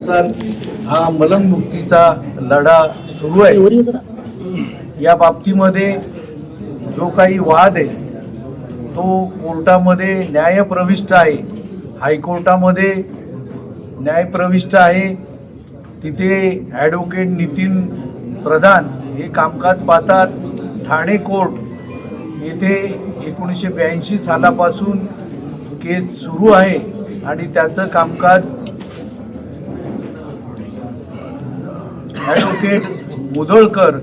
Sir हा मलंगमुक्तीचा लढा सुरू आहे. या बाबतीमध्ये जो काही वाद आहे तो कोर्टामध्ये न्यायप्रविष्ट आहे. हायकोर्टामध्ये न्यायप्रविष्ट आहे. तिथे ॲडव्होकेट नितीन प्रधान हे कामकाज पाहतात. ठाणे कोर्ट येथे एकोणीसशे ब्याऐंशी सालापासून केस सुरू आहे आणि त्याचं कामकाज ॲडव्होकेट मुदोळकर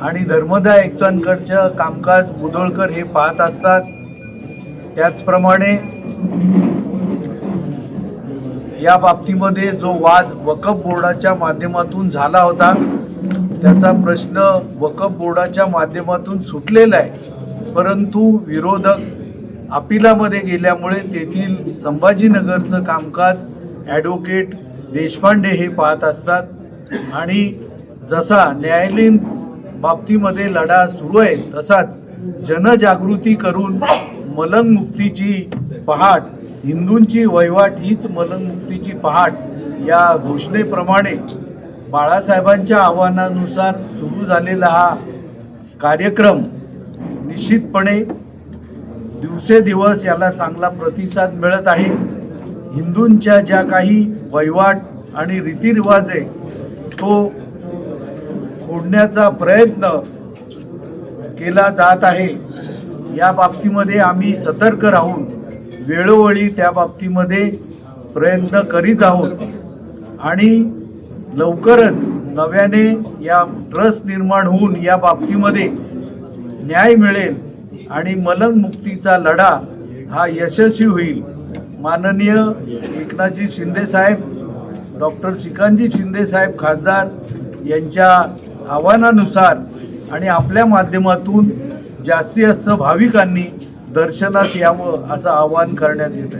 आणि धर्मदा एकतांकडचं कामकाज मुदोळकर हे पाहत असतात. त्याचप्रमाणे या बाबतीमध्ये जो वाद वकफ बोर्डाच्या माध्यमातून झाला होता त्याचा प्रश्न वकफ बोर्डाच्या माध्यमातून सुटलेला आहे. परंतु विरोधक अपिलामध्ये गेल्यामुळे तेथील संभाजीनगरचं कामकाज ॲडव्होकेट देशपांडे हे पाहत असतात. आणि जसा न्यायालयीन बाबतीमध्ये लढा सुरू आहे तसाच जनजागृती करून मलंगमुक्तीची पहाट हिंदूंची वहिवाट हीच मलंगमुक्तीची पहाट या घोषणेप्रमाणे बाळासाहेबांच्या आव्हानानुसार सुरू झालेला हा कार्यक्रम निश्चितपणे दिवसेदिवस याला चांगला प्रतिसाद मिळत आहे. हिंदूंच्या ज्या काही वहिवाट आणि रीतिरिवाज आहे तो खोडण्याचा प्रयत्न केला जात आहे. या बाबतीमध्ये आम्ही सतर्क राहून वेळोवेळी त्या बाबतीमध्ये प्रयत्न करीत आहोत. आणि लवकरच नव्याने या ट्रस्ट निर्माण होऊन या बाबतीमध्ये न्याय मिळेल आणि मलंगमुक्तीचा लढा हा यशस्वी होईल. माननीय एकनाथजी शिंदेसाहेब डॉक्टर श्रीकांतजी शिंदेसाहेब खासदार यांच्या आव्हानानुसार आणि आपल्या माध्यमातून जास्तीत जास्त भाविकांनी दर्शनास यावं असं आवाहन करण्यात येत आहे.